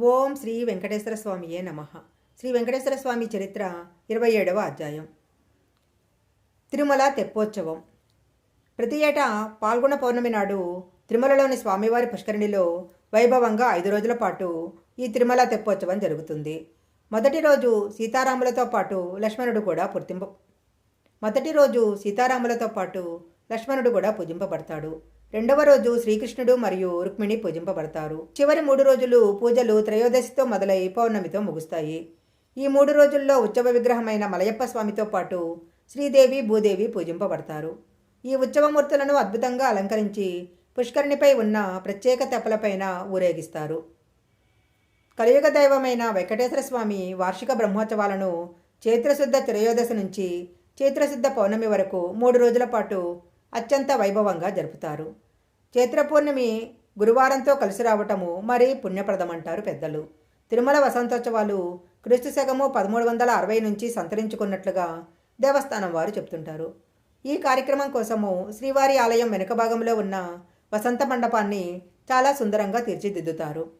ఓం శ్రీ వెంకటేశ్వర స్వామియే నమ. శ్రీ వెంకటేశ్వర స్వామి చరిత్ర ఇరవై ఏడవ అధ్యాయం. తిరుమల తెప్పోత్సవం. ప్రతి ఏటా పాల్గొన పౌర్ణమి నాడు తిరుమలలోని స్వామివారి పుష్కరిణిలో వైభవంగా ఐదు రోజుల పాటు ఈ తిరుమల తెప్పోత్సవం జరుగుతుంది. మొదటి రోజు సీతారాములతో పాటు లక్ష్మణుడు కూడా పుర్తింప మొదటి రోజు సీతారాములతో పాటు లక్ష్మణుడు కూడా పూజింపబడతాడు. రెండవ రోజు శ్రీకృష్ణుడు మరియు రుక్మిణి పూజింపబడతారు. చివరి మూడు రోజులు పూజలు త్రయోదశితో మొదలై పౌర్ణమితో ముగుస్తాయి. ఈ మూడు రోజుల్లో ఉత్సవ విగ్రహమైన మలయప్ప స్వామితో పాటు శ్రీదేవి భూదేవి పూజింపబడతారు. ఈ ఉత్సవమూర్తులను అద్భుతంగా అలంకరించి పుష్కరిణిపై ఉన్న ప్రత్యేక తెప్పలపైన ఊరేగిస్తారు. కలియుగ దైవమైన వెంకటేశ్వర స్వామి వార్షిక బ్రహ్మోత్సవాలను చైత్రశుద్ధ త్రయోదశి నుంచి చైత్రశుద్ధ పౌర్ణమి వరకు మూడు రోజుల పాటు అత్యంత వైభవంగా జరుపుతారు. చైత్ర పౌర్ణమి గురువారంతో కలిసి రావటము మరీ పుణ్యప్రదమంటారు పెద్దలు. తిరుమల వసంతోత్సవాలు క్రీస్తు శకము పదమూడు వందల అరవై నుంచి సంతరించుకున్నట్లుగా దేవస్థానం వారు చెప్తుంటారు. ఈ కార్యక్రమం కోసము శ్రీవారి ఆలయం వెనుక భాగంలో ఉన్న వసంత మండపాన్ని చాలా సుందరంగా తీర్చిదిద్దుతారు.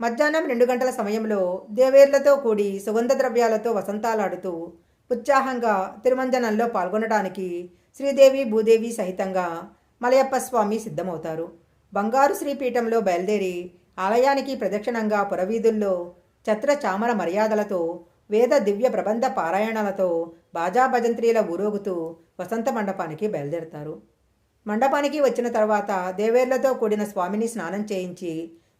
మధ్యాహ్నం రెండు గంటల సమయంలో దేవేర్లతో కూడి సుగంధ ద్రవ్యాలతో వసంతాలాడుతూ ఉత్సాహంగా తిరుమంజనంలో పాల్గొనడానికి శ్రీదేవి భూదేవి సహితంగా మలయప్ప స్వామి సిద్ధమవుతారు. బంగారు శ్రీపీఠంలో బయలుదేరి ఆలయానికి ప్రదక్షిణంగా పురవీధుల్లో ఛత్ర చామర మర్యాదలతో వేద దివ్య ప్రబంధ పారాయణాలతో బాజా భజంత్రీల ఊరోగుతూ వసంత మండపానికి బయలుదేరతారు. మండపానికి వచ్చిన తర్వాత దేవేర్లతో కూడిన స్వామిని స్నానం చేయించి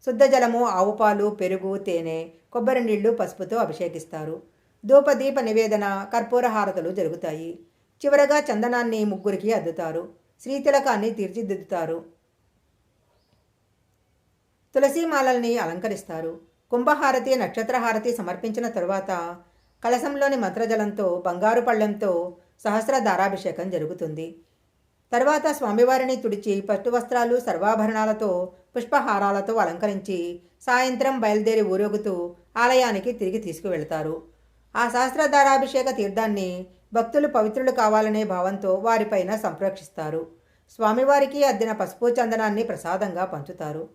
శుద్ధ జలము ఆవుపాలు పెరుగు తేనె కొబ్బరి నీళ్ళు పసుపుతో అభిషేకిస్తారు. ధూపదీప నివేదన కర్పూర హారతలు జరుగుతాయి. చివరగా చందనాన్ని ముగ్గురికి అద్దుతారు. శ్రీతిలకాన్ని తీర్చిదిద్దుతారు. తులసీమాలల్ని అలంకరిస్తారు. కుంభహారతి నక్షత్రహారతి సమర్పించిన తరువాత కలశంలోని మంత్రజలంతో బంగారు పళ్ళెంతో సహస్ర దారాభిషేకం జరుగుతుంది. తర్వాత స్వామివారిని తుడిచి పట్టు వస్త్రాలు సర్వాభరణాలతో పుష్పహారాలతో అలంకరించి సాయంత్రం బయలుదేరి ఊరేగుతూ ఆలయానికి తిరిగి తీసుకువెళ్తారు. ఆ సహస్రధారాభిషేక తీర్థాన్ని భక్తులు పవిత్రులు కావాలనే భావంతో వారిపైన సంప్రోక్షిస్తారు. స్వామివారికి అద్దిన పసుపు చందనాన్ని ప్రసాదంగా పంచుతారు.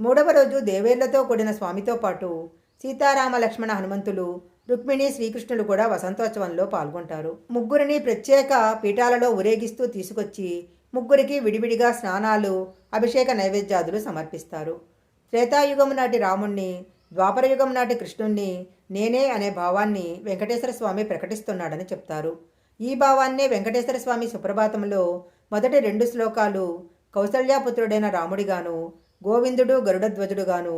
మూడవ రోజు దేవేర్లతో కూడిన స్వామితో పాటు సీతారామ లక్ష్మణ హనుమంతులు రుక్మిణి శ్రీకృష్ణులు కూడా వసంతోత్సవంలో పాల్గొంటారు. ముగ్గురిని ప్రత్యేక పీఠాలలో ఊరేగిస్తూ తీసుకొచ్చి ముగ్గురికి విడివిడిగా స్నానాలు అభిషేక నైవేద్యాదులు సమర్పిస్తారు. త్రేతాయుగం నాటి రాముణ్ణి ద్వాపరయుగం నాటి కృష్ణుణ్ణి నేనే అనే భావాన్ని వెంకటేశ్వర స్వామి ప్రకటిస్తున్నాడని చెప్తారు. ఈ భావాన్నే వెంకటేశ్వర స్వామి సుప్రభాతంలో మొదటి రెండు శ్లోకాలు కౌసల్యాపుత్రుడైన రాముడిగాను గోవిందుడు గరుడధ్వజుడుగాను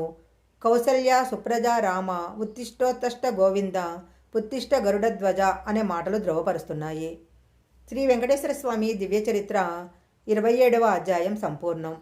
కౌసల్య సుప్రజ రామ ఉత్తిష్టోత్తష్ట గోవింద పుత్తిష్ట గరుడధ్వజ అనే మాటలు ధృవపరుస్తున్నాయి శ్రీ వెంకటేశ్వర స్వామి దివ్య చరిత్ర ఇరవై ఏడవ అధ్యాయం సంపూర్ణం.